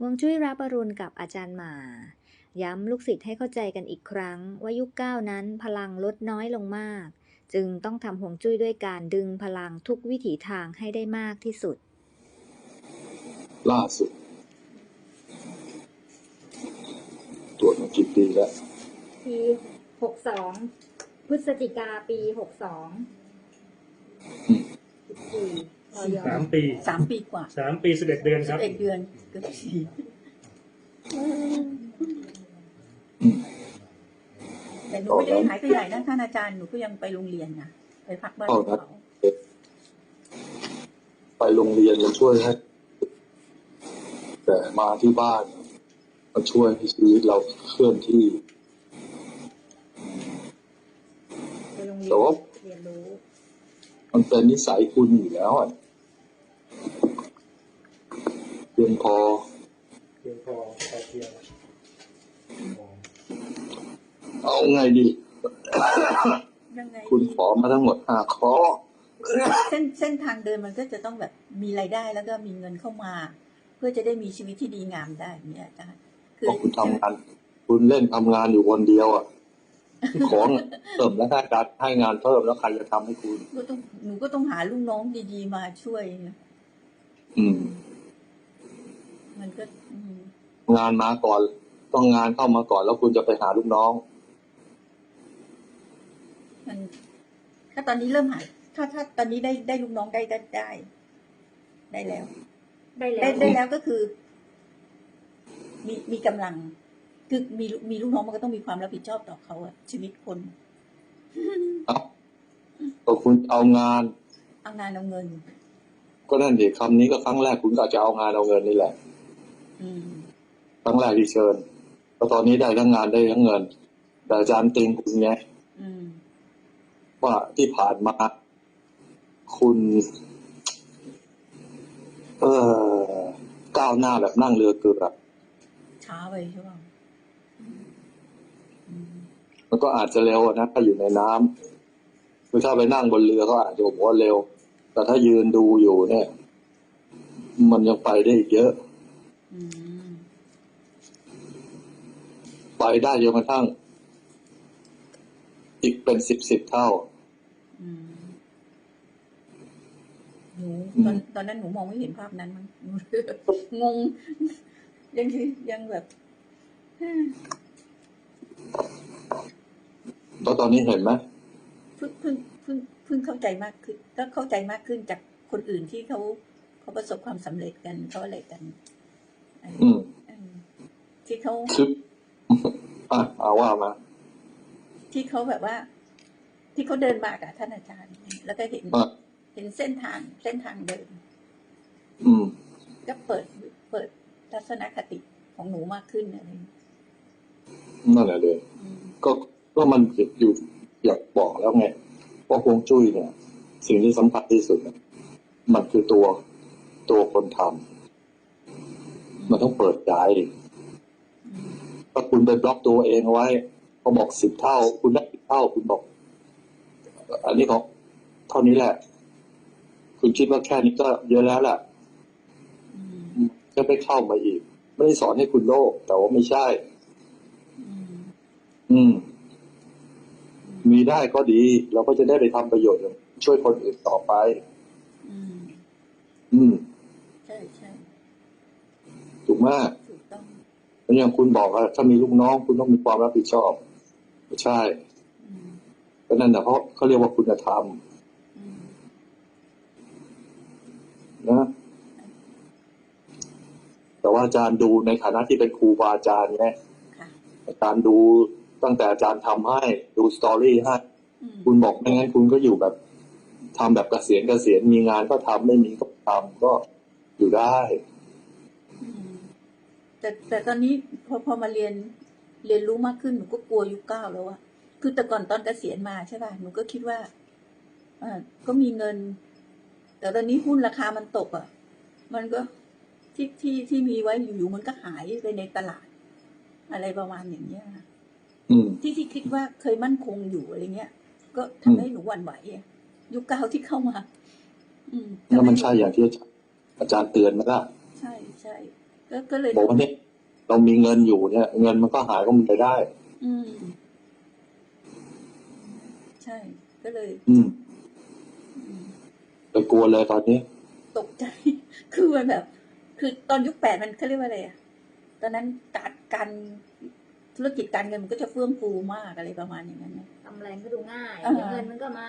ฮวงจุ้ยรับอรุณกับอาจารย์หมา ย้ำลูกศิษย์ให้เข้าใจกันอีกครั้ง ว่ายุคเก้านั้นพลังลดน้อยลงมาก จึงต้องทำฮวงจุ้ยด้วยการดึงพลังทุกวิถีทางให้ได้มากที่สุด ล่าสุด ตรวจมากี่ปีแล้วปีหกสองพฤศจิกาปีหกสองอืมสี่ออย สามปีสามปีกว่าสามปีสิบเอ็ดเดือนคสิรับ บเอ็ดเดือนเกือบสี่อืมแต่หนูไม่ได้หายไปไหนนะท่านอาจารย์หนูก็ยังไปโรงเรียนนะไปพักบ้านอ๋อเขาครับไปโรงเรียนมันช่วยให้ แต่มาที่บ้านมันช่วยให้ชีวิตเราเคลื่อนที่ ไปโรงเรียแต่ว่านเรียนรู้ มันเป็นนิสัยคุณอยู่แล้วอะ เพียงพอเพียงพอพอเพียงเอาไงดียังไงคุณดีขอมาทั้งหมดห้าข้อเส้นเส้นทางเดินมันก็จะต้องแบบมีรายได้แล้วก็มีเงินเข้ามา เพื่อจะได้มีชีวิตที่ดีงามได้เนี่ยอาจารย์คืพอคุณทำงานคุณเล่นทำงานอยู่คนเดียวอะของเพิ่มแล้วถ้าการให้งานเพิ่มแล้วใครจะทำให้คุณก็ต้องหนูก็ต้องหาลูกน้องดีๆมาช่วยนะอืม มันก็อืมงานมาก่อน ต้องงานเข้ามาก่อนแล้วคุณจะไปหาลูกน้อง มันถ้าตอนนี้เริ่มหาถ้าถ้าตอนนี้ได้ได้ลูกน้องได้ได้ได้ได้แล้ว ได้แล้ได้วได้แล้วก็คือ มีมีกำลัง คือมีมีลูกน้องมันก็ต้องมีความรับผิดชอบต่อเขาอะชีวิตคนก็คุณเอางาน เอางานเอาเงิน ก็นั่นเด็กคำนี้ก็ครั้งแรกคุณก็อาจจะเอางานเอาเงินนี่แหละอืม ครั้งแรกที่เชิญแล้วตอนนี้ได้ทั้งงานได้ทั้งเงิน แต่อาจารย์ติงคุณไงอืมว่าที่ผ่านมาคุณ เออก้าวหน้าแบบนั่งเรือเกลือช้าไปใช่ป่ะอืมมันก็อาจจะเร็วอะนะถ้าอยู่ในน้ำคือถ้าไปนั่งบนเรือก็อาจจะบอกว่าเร็ว แต่ถ้ายืนดูอยู่เนี่ย มันยังไปได้อีกเยอะอืม ไปได้จนกระทั่ง อีกเป็นสิบสิบเท่าอืมหนูตอนตอนนั้นหนูมองไม่เห็นภาพนั้นมั้งหนูงง ยังคือยังแบบแล้วตอนนี้เห็นไหมเพิ่งเพิ่งเพิ่งเพิ่งเข้าใจมากขึ้นก็เข้าใจมากขึ้นจากคนอื่นที่เขาเขาประสบความสำเร็จกันเขาอะไรกันเอออืมเออที่เขาคืออะเอาว่ามา ที่เขาแบบว่า ที่เขาเดินมากับท่านอาจารย์ แล้วก็เห็นอะเห็นเส้นทางเส้นทางเดิน อืม ก็เปิดเปิดทัศนคติของหนูมากขึ้นอะไรอย่างเงี้ยนั่นแหละเลยอืมก็ก็มันอยู่อยากบอกแล้วไงว่าฮวงจุ้ยเนี่ย สิ่งที่สำคัญที่สุดเนี่ยมันคือตัวตัวคนทำ มันต้องเปิดใจถ้าคุณไปบล็อกตัวเองเอาไว้เขาบอกสิบเท่า คุณได้สิบเท่า คุณบอก อันนี้เขาเท่านี้แหละ คุณคิดว่าแค่นี้ก็เยอะแล้วแหละจะไปเข้ามาอีก ไม่ได้สอนให้คุณโลภแต่ว่าไม่ใช่อืมอืม มีได้ก็ดี เราก็จะได้ไปทำประโยชน์ช่วยคนอื่นต่อไป อืม อืม ใช่ใช่ ถูกไหมถูกต้องแล้วอย่างคุณบอกว่าถ้ามีลูกน้อง คุณต้องมีความรับผิดชอบไม่ใช่อืมก็นั่นแหละเพราะเขาเรียกว่าคุณธรรมอืมนะแต่ว่าอาจารย์ดูในฐานะที่เป็นครูบาอาจารย์ไงค่ะอาจารย์ดูตั้งแต่อาจารย์ทำให้ดูสตอรี่ให้อืมคุณบอกไม่งั้นคุณก็อยู่แบบทำแบบเกษียณเกษียณมีงานก็ทำไม่มีก็ทำก็อยู่ได้อืม แต่แต่ตอนนี้พอพอมาเรียนเรียนรู้มากขึ้นหนูก็กลัวยุคเก้าแล้วอะคือแต่ก่อนตอนเกษียณมาใช่ป่ะหนูก็คิดว่าอ่าก็มีเงิน แต่ตอนนี้หุ้นราคามันตกอะมันก็ที่ที่ที่มีไว้อยู่ๆมันก็หายไปในตลาด อะไรประมาณอย่างเนี้ยค่ะอืมที่ที่คิดว่าเคยมั่นคงอยู่อะไรเงี้ย ก็ทำให้หนูหวั่นไหวอะยุคเก้าที่เข้ามา อืมแล้วมันใช่อย่างที่อาจารย์เตือนไหมล่ะใช่ใช่ ก็ก็เลยบอกว่าเนี่ยเรามีเงินอยู่เนี่ย เงินมันก็หายก็มันไปได้ อืม ใช่ ก็เลยอืมอืมไปกลัวเลยตอนนี้ ตกใจ คือมันแบบ คือตอนยุคแปดมันเขาเรียกว่าอะไรอะตอนนั้นการการธุรกิจการเงินมันก็จะเฟื่องฟูมากอะไรประมาณอย่างนั้นนะทำอะไรก็ดูง่ายอ่าเดี๋ยวเงินมันก็มา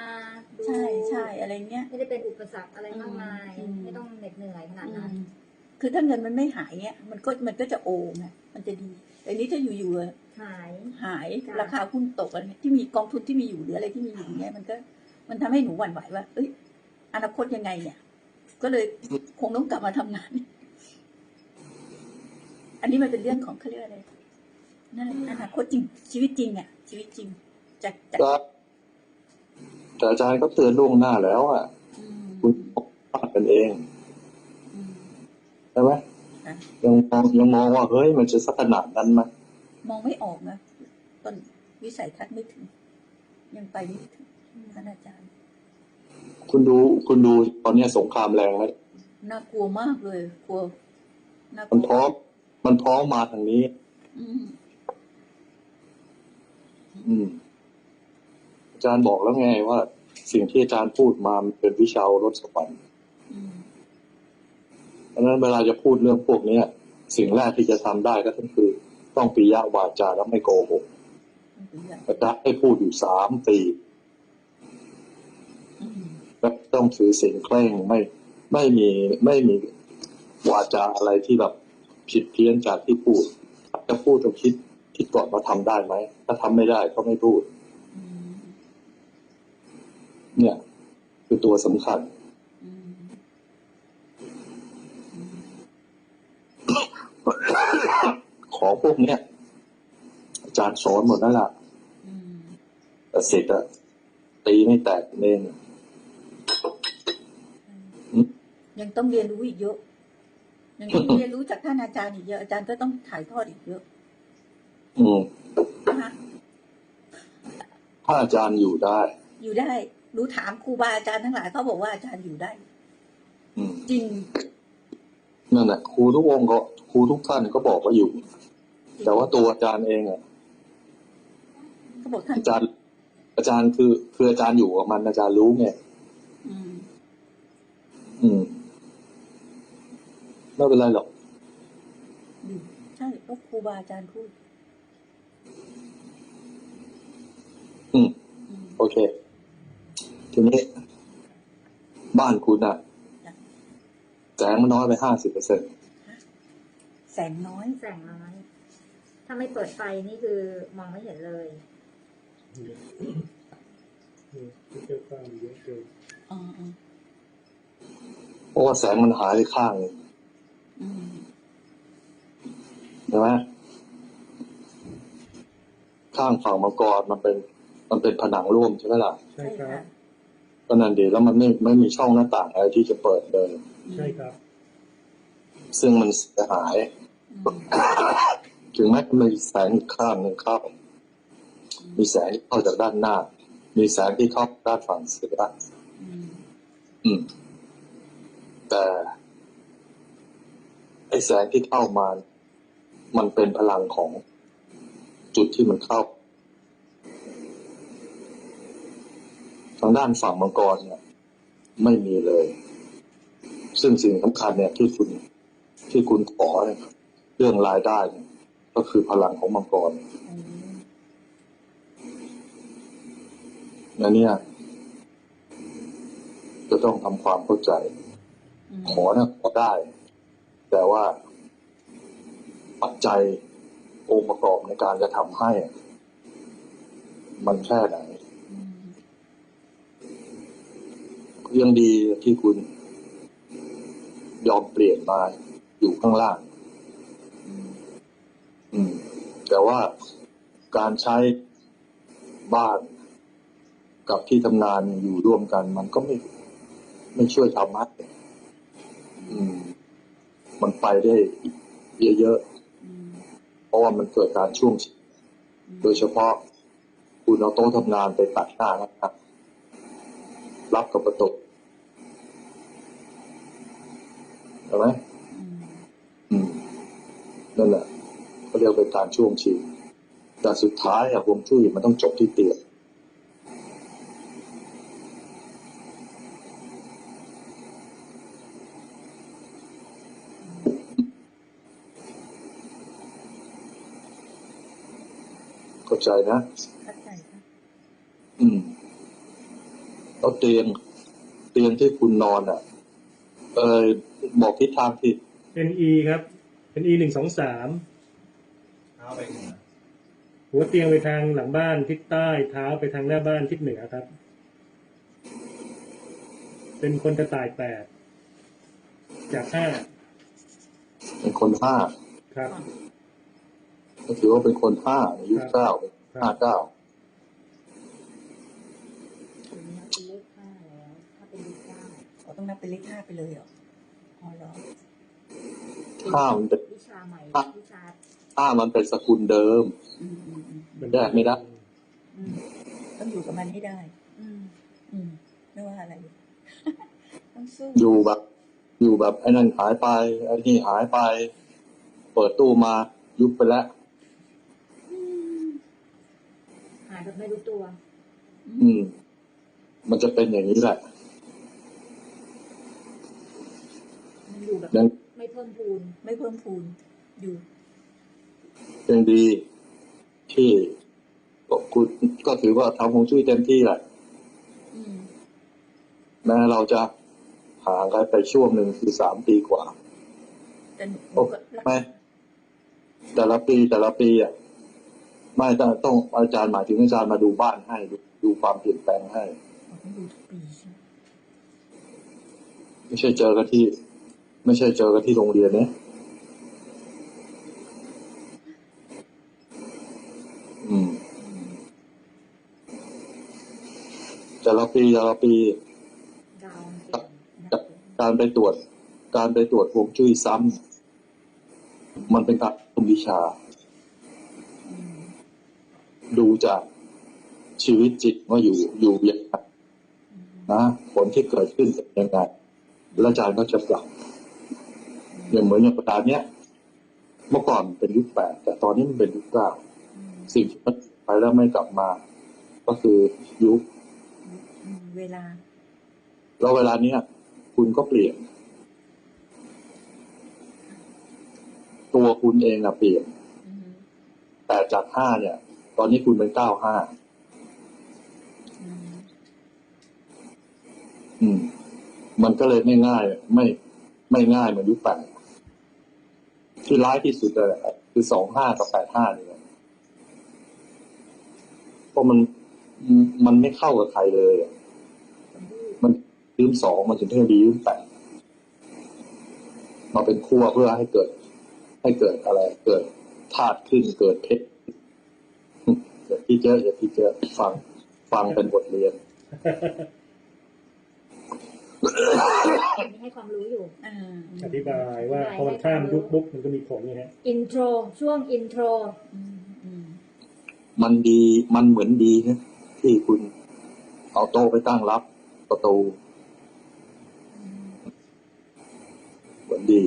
ดูใช่ใช่อะไรเงี้ย ไม่ได้เป็นอุปสรรคอะไรมากมายอืมไม่ต้องเหน็ดเหนื่อยขนาดอืนั้นม คือถ้าเงินมันไม่หายเนี้ยมันก็มันก็จะโอไงมันจะดีแต่นี้ถ้าอยู่ๆอะหายหายค่ะราคาหุ้นตกอะไรเงี้ยที่มีกองทุนที่มีอยู่หรืออะไรที่มีอยู่เนี้ยมันก็มันทำให้หนูหวั่นไหวว่า เอ้ยอนาคตยังไงเนี่ย ก็เลยคงต้องกลับมาทำงาน อันนี้มันเป็นเรื่องของเขาเรียกอะไรนั่นแหละอนาคตจริงชีวิตจริงอะ ชีวิตจริงจากจากก็แต่อาจารย์ก็เตือนล่วงหน้าแล้วอะอืมคุณพลาดกันเองอืม ใช่ไหมค่ะยังมองยังมองว่าเฮ้ยมันจะสักขนาดนั้นไหมมองไม่ออกนะต้นวิสัยทัศน์ไม่ถึง ยังไปไม่ถึงท่านอาจารย์ คุณดูคุณดูตอนเนี้ยสงครามแรงไหมน่ากลัวมากเลยกลัวน่ากมันลัพร้วอมมันพร้อมมาทางนี้ อืมอืมอาจารย์บอกแล้วไงว่า สิ่งที่อาจารย์พูดมามันเป็นวิชารถสวรรค์ เพราะฉะนั้นเวลาจะพูดเรื่องพวกเนี้ย สิ่งแรกที่จะทำได้ก็คือ ต้องปิยะวาจาแล้วไม่โกหกจะให้พูดอยู่สามปีและต้องถือสิ่งเคร่งไม่ไม่มีไม่มีวาจาอะไรที่แบบผิดเพี้ยนจากที่พูดจะพูดต้องคิดคิดก่อนว่าทำได้ไหม ถ้าทำไม่ได้ก็ไม่พูด เนี่ย คือตัวสำคัญ อืมอืม ของพวกเนี้ยอาจารย์สอนหมดแล้วล่ะอืมแต่เสร็จอะตีไม่แตกเองอืมยังต้องเรียนรู้อีกเยอะ ยังต้องเรียนรู้จากท่านอาจารย์อีกเยอะ อาจารย์ก็ต้องถ่ายทอดอีกเยอะ อืมนะคะถ้าอาจารย์อยู่ได้ อยู่ได้ รู้ถามครูบาอาจารย์ทั้งหลายเขาบอกว่าอาจารย์อยู่ได้ อืม จริง นั่นแหละครูทุกองค์ก็ค รูทุกท่านก็บอกว่าอยู่ แต่ว่าตัวอาจารย์เองอะเขาบอกท่านอาจารย์ อาจารย์คือคืออาจารย์อยู่กับมันอาจารย์รู้ไงอืม อืมไม่เป็นไรหรอกดีใช่ก็ครูบาอาจารย์พูด อืม อืม โอเค ทีนี้ บ้านคุณอะจ้ะ แสงมันน้อยไปห้าสิบเปอร์เซ็นต์ แสงน้อย แสงน้อย ถ้าไม่เปิดไฟนี่คือมองไม่เห็นเลยนี่ที่เจ้าข้ามเยอะเกินอ๋ออ๋อเพราะว่าแสงมันหายไปข้างหนึ่งอืมใช่ไหมข้างฝั่งมังกรมันเป็น มันเป็นผนังร่วมใช่ไหมล่ะ ใช่ใช่ครัค่ะบก็นั่นดีแล้วมันไม่ไม่มีช่องหน้าต่างอะไรที่จะเปิดเลย ใช่ครับ ซึ่งมันเสียหายอืม ถึงแม้จะมีแสงอีกข้างหนึ่งเข้า มีแสงที่เข้าจากด้านหน้า มีแสงที่เข้าด้านฝั่งเสียอืมอืม แต่ไอแสงที่เข้ามา มันเป็นพลังของจุดที่มันเข้า ทางด้านฝั่งมังกรเนี่ย ไม่มีเลย ซึ่งสิ่งสำคัญเนี่ยที่คุณที่คุณขอเนี่ย เรื่องรายได้เนี่ยก็คือพลังของมังกรอืมและเนี่ย จะต้องทำความเข้าใจอืมขอนะขอได้ แต่ว่าปัจจัยองค์ประกอบในการจะทำให้ มันแค่ไหนอืมยังดีที่คุณ ยอมเปลี่ยนมาอยู่ข้างล่างอืมอืม แต่ว่าการใช้บ้านกับที่ทำงานอยู่ร่วมกัน มันก็ไม่ไม่ช่วยทำให้มันไปได้เยอะๆ เพราะว่ามันเกิดการช่วงชิงโดยเฉพาะคุณเอาโต๊ะทำงานไปตัดหน้านะครับ รับกับประตูเห็นไหมอืมนั่นแหละ เขาเรียกเป็นการช่วงชิงแต่สุดท้ายอะฮวงจุ้ยมันต้องจบที่เตียงเข้าใจนะเข้าใจค่ะอืมแล้วเตียงเตียงที่คุณนอนอะเออบอกทิศทางที่เป็น E ครับ เป็น E หนึ่งสองสามเท้าไปเหนือหัวเตียงไปทางหลังบ้านทิศใต้เท้าไปทางหน้าบ้านทิศเหนือครับ เป็นคนกระต่ายแปดจากห้าเป็นคนห้าครับ ก็ถือว่าเป็นคนห้าในยุคครับเก้าครับห้าเก้าอันนี้เป็นเลขห้าแล้วถ้าเป็นเลขเก้าอ๋อต้องนับเป็นเลขห้าไปเลยเหรออ๋อเหรอห้ามันเป็นวิชาใหม่ครับวิชา ห้ามันเป็นสกุลเดิมอืมอืมอืมมันแยกไม่ได้อืมต้องอยู่กับมันให้ได้ อืมอืมไม่ว่าอะไร ต้องสู้อยู่แบบ อยู่แบบไอ้นั่นหายไปไอ้นี่หายไป เปิดตู้มายุบไปแล้วหายแบบไม่รู้ตัว อืม มันจะเป็นอย่างนี้แหละมันอยู่แบบยังไม่เพิ่มพูน ไม่เพิ่มพูน อยู่ ยังดีที่ก็คุณก็ถือว่าทำฮวงจุ้ยเต็มที่แหละอืมแม้เราจะห่างกันไปช่วงหนึ่งคือสามปีกว่าแต่หนูโอ้ก็รักไม่แต่ละปีแต่ละปีอะไม่ต้องต้องอาจารย์หมายถึงอาจารย์มาดูบ้านให้ดูดูความเปลี่ยนแปลงให้อ๋อต้องดูทุกปีใช่ไหมไม่ใช่เจอกันที่ ไม่ใช่เจอกันที่โรงเรียนเนี่ยอืม อืม แต่ ละปีแต่ละปีดาฟีการไปตรวจ การไปตรวจฮวงจุ้ยซ้ำมันเป็นการคุมวิชา ดูจากชีวิตจิตว่าอยู่อยู่ยังไงนะผลที่เกิดขึ้นเป็นยังไงแล้วอาจารย์ก็จะปรับอย่างเหมือนอย่างประการเนี้ยเมื่อก่อนเป็นยุคแปดแต่ตอนนี้มันเป็นยุคเก้าสิ่งที่มันไปแล้วไม่กลับมา ก็คือยุค เวลา แล้วเวลาเนี้ยคุณก็เปลี่ยน ตัวคุณเองอะเปลี่ยนอืมแต่จากห้าเนี่ย ตอนนี้คุณเป็นเก้าห้าอืมอืม มันก็เลยไม่ง่าย ไม่ไม่ง่ายเหมือนยุคแปดที่ร้ายที่สุดเลยอะคือสองห้ากับแปดห้าเนี่ยเพราะมัน มันไม่เข้ากับใครเลยอะมันยืมสองมันถึงได้ดียืมแปดมาเป็นขั้วเพื่อให้เกิด ให้เกิดอะไร เกิดธาตุขึ้นเกิดเพชรอย่าคิดเยอะอย่าคิดเยอะฟัง ฟังเป็นบทเรียนมีให้ความรู้อยู่อ่าอธิบายว่าพอมันข้ามยุคปุ๊บมันก็มีผลไงฮะอินโทรช่วงอินโทรอืมอืมมันดีมันเหมือนดีนะ ที่คุณเอาโต๊ะไปตั้งรับประตูเหมือนดี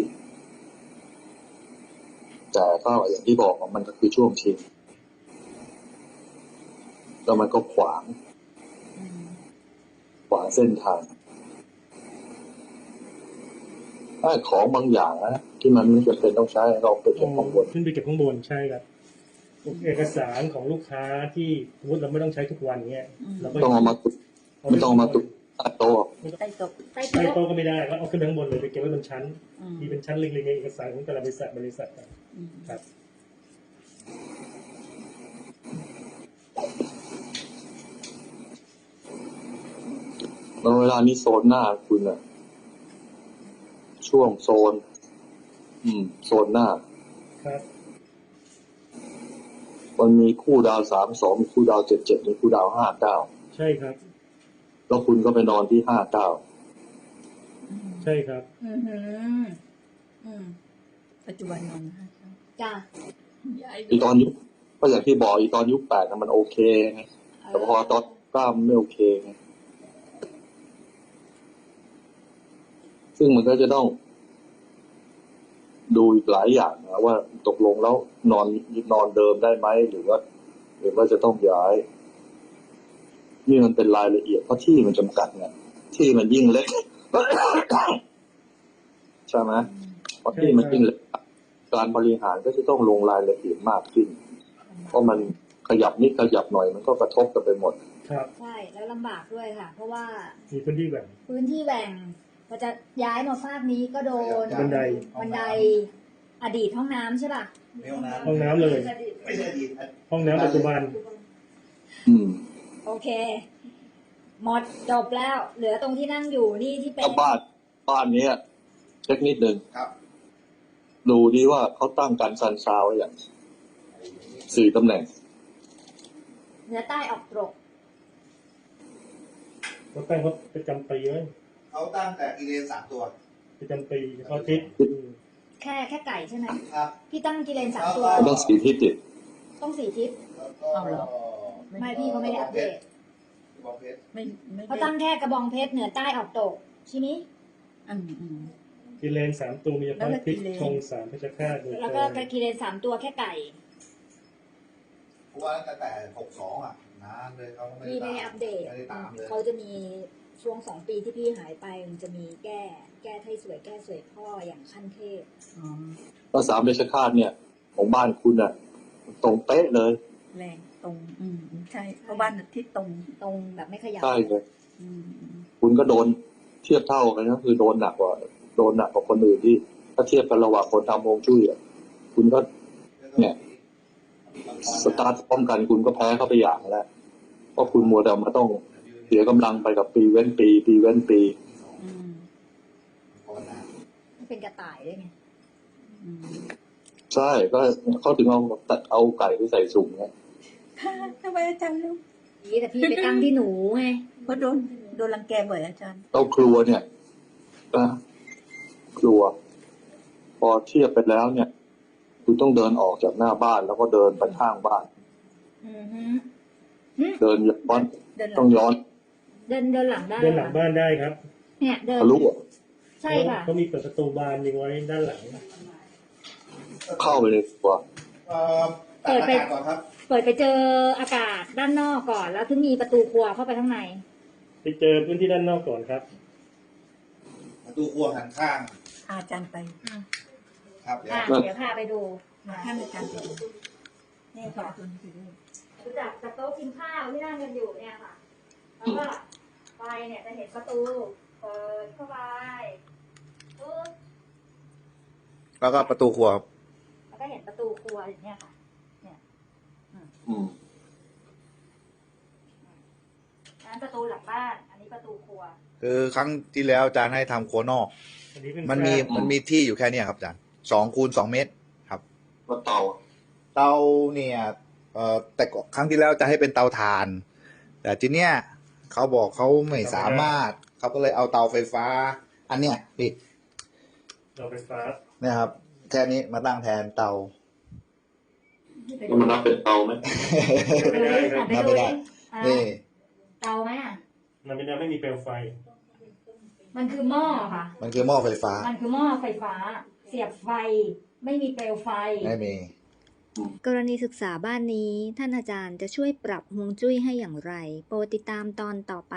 แต่ก็อย่างที่บอกมันก็คือช่วงชิงแล้วมันก็ขวาง ขวางเส้นทางไอ้ของบางอย่างนะที่มันไม่จำเป็นต้องใช้เราไปเก็บข้างบน ขึ้นไปเก็บข้างบนใช่ครับ เอกสารของลูกค้าที่สมมติเราไม่ต้องใช้ทุกวันเงี้ยเราก็ต้องเอามาตุกไม่ต้องเอามาตุกใต้โต๊ะใต้โต๊ะใต้ใต้โต๊ะโต๊ะก็ไม่ได้ก็เอาขึ้นไปข้างบนเลยไปเก็บไว้บนชั้นอืมมีเป็นชั้นเล็กๆในเอกสารของแต่ละบริษัทบริษัทอืมครับแล้วเวลานี้โซนหน้าคุณอะช่วงโซน อืม โซนหน้าครับ มันมีคู่ดาวสามสองมีคู่ดาวเจ็ดเจ็ดมีคู่ดาวห้าเก้าใช่ครับ แล้วคุณก็ไปนอนที่ห้าเก้าอืมใช่ครับ อืมอืมปัจจุบันนอนห้าเก้าจ้ะย้ายอีตอนยุคก็อย่างที่บอกอีตอนยุคแปดนะมันโอเคไงแต่พอตอนเก้ามันไม่โอเคไงซึ่งมันก็จะต้อง ดดูอีกหลายอย่างนะว่าตกลงแล้วนอนนอนเดิมได้ไหมหรือว่า หรือว่าจะต้องย้ายนี่มันเป็นรายละเอียดเพราะที่มันจำกัดไงที่มันยิ่งเล็กใช่ไหมเพราะที่มันยิ่งเล็กการบริหารก็จะต้องลงรายละเอียดมากขึ้น เพราะมันขยับนิดขยับหน่อยมันก็กระทบกันไปหมด ครับ ใช่แล้วลำบากด้วยค่ะ เพราะว่ามีพื้นที่แบ่ง พื้นที่แหว่ง พอจะย้ายมาฟากนี้ก็โดนบันได บันไดอดีตห้องน้ำใช่ป่ะ ไม่ห้องน้ำห้องน้ำเลย ไม่ใช่อดีตห้องน้ำปัจจุบัน อืมโอเค หมดจบแล้ว เหลือตรงที่นั่งอยู่นี่ที่เป็นถ้าบ้านบ้านเนี้ยเช็คนิดหนึ่งครับ ดูดีว่าเขาตั้งการซันซาวไว้อย่างสี่ตำแหน่ง เหนือใต้ออกตรกเขาตั้งเขาประจำปีไว้ เขาตั้งแต่กิเลนสามตัว ประจำปีเฉพาะทิศแค่แค่ไก่ใช่ไหมครับ พี่ตั้งกิเลนสามตัวมันต้องสี่ทิศดิต้องสี่ทิศ แล้วก็เอาเหรอ ไม่พี่เขาไม่ได้อัปเดตบองเพชรไม่ไม่เขาได้ตั้งแค่กระบองเพชรเหนือใต้ออกตกใช่ไหมอืมอืม กิเลนสามตัวมีเฉแล้วพาะก็ทิศกิเลน ชงสามพชฆาตโดยแล้วตก็รงกิเลนสามตัวแค่ไก่ เพราะว่าตั้งแต่หกสองอะนานเลยเขาไม่พี่ไม่ได้ได้ตามอัปเดต ไม่ได้ตามเลยเขาจะมี ช่วงสองปีที่พี่หายไปมันจะมีแก้ แก้ไทยสวยแก้สวยพ่ออย่างขั้นเทพอ๋อแล้วสามเดชคาตเนี่ย ของบ้านคุณน่ะตรงเป๊ะเลย แรงตรงอืมอืมใช่เพราะบ้านที่ตรงตรงแบบไม่ขยับใช่เลยอืมอืมคุณก็โดนเทียบเท่ากันนะคือโดนหนักกว่าโดนหนักกว่าคนอื่นที่ ถ้าเทียบกันระหว่างคนทำฮวงจุ้ยอะคุณก็ เนี่ยสตาร์ทพร้อมกันคุณก็แพ้เข้าไปอย่างแล้วเพราะคุณมัวแต่มาต้อง เสียกำลังไปกับปีเว้นปี ปีเว้นปีอืมเป็นกระต่ายด้วยไงอืมใช่ก็เขาถึงเอาตัดเอาไก่ไปใส่สุ่มไงค่ะทำไมอาจารย์รู้นี่แต่พี่ไปตั้งที่หนูไงเพราะโดนโดนรังแกบ่อยอาจารย์เราครัวเนี่ยนะครัว พอเทียบไปแล้วเนี่ย คุณต้องเดินออกจากหน้าบ้านแล้วก็เดินไปข้างบ้านอือฮึเดินย้อนเดินหลัต้องงย้อน เดินเดินหลังได้เดินหลังบ้านได้ครับเนี่ยเดินทะลุอะใช่ค่ะ เขามีเปิดประตูบานยิงไว้ด้านหลัง เข้าไปในครัวเอ่อตัดอากาศก่อนครับเปิดไปเจออากาศด้านนอกก่อน แล้วถึงมีประตูครัวเข้าไปข้างใน ไปเจอพื้นที่ด้านนอกก่อนครับ ประตูครัวหันข้างพาอาจารย์ไปครับเดี๋ยวอะเดี๋ยวพาไปดูมาข้างอาจารย์ไปดูนี่ค่ะรู้จักจากโต๊ะกินข้าวที่นั่งกันอยู่เนี่ยค่ะ แล้วก็ ไปเนี่ยจะเห็นประตู เปิดเข้าไปปึ๊บแล้วก็ประตูครัวครับแล้วก็เห็นประตูครัวอย่างเนี้ยค่ะอืมอันนั้นประตูหลังบ้าน อันนี้ประตูครัว คือครั้งที่แล้วอาจารย์ให้ทำครัวนอก อันนี้เป็นมันมีมันมีที่อยู่แค่เนี้ยครับอาจารย์สองคูณสองเมตรครับว่าเตาเตาเนี่ยเอ่อแต่ก่อนครั้งที่แล้วจะให้เป็นเตาถ่าน แต่ทีเนี้ย เขาบอกเขาไม่สามารถ เขาก็เลยเอาเตาไฟฟ้า อันเนี้ยพี่เราไฟฟ้าเนี่ยครับ แค่นี้มาตั้งแทนเตามันนับเป็นเตาไหมไม่ได้ครับนับไม่ได้อะนี่เตาไหมอะมันไม่ได้ไม่มีเปลวไฟ มันคือหม้อค่ะ มันคือหม้อไฟฟ้า มันคือหม้อไฟฟ้า เสียบไฟ ไม่มีเปลวไฟ ไม่มี กรณีศึกษาบ้านนี้ ท่านอาจารย์จะช่วยปรับฮวงจุ้ยให้อย่างไร โปรดติดตามตอนต่อไป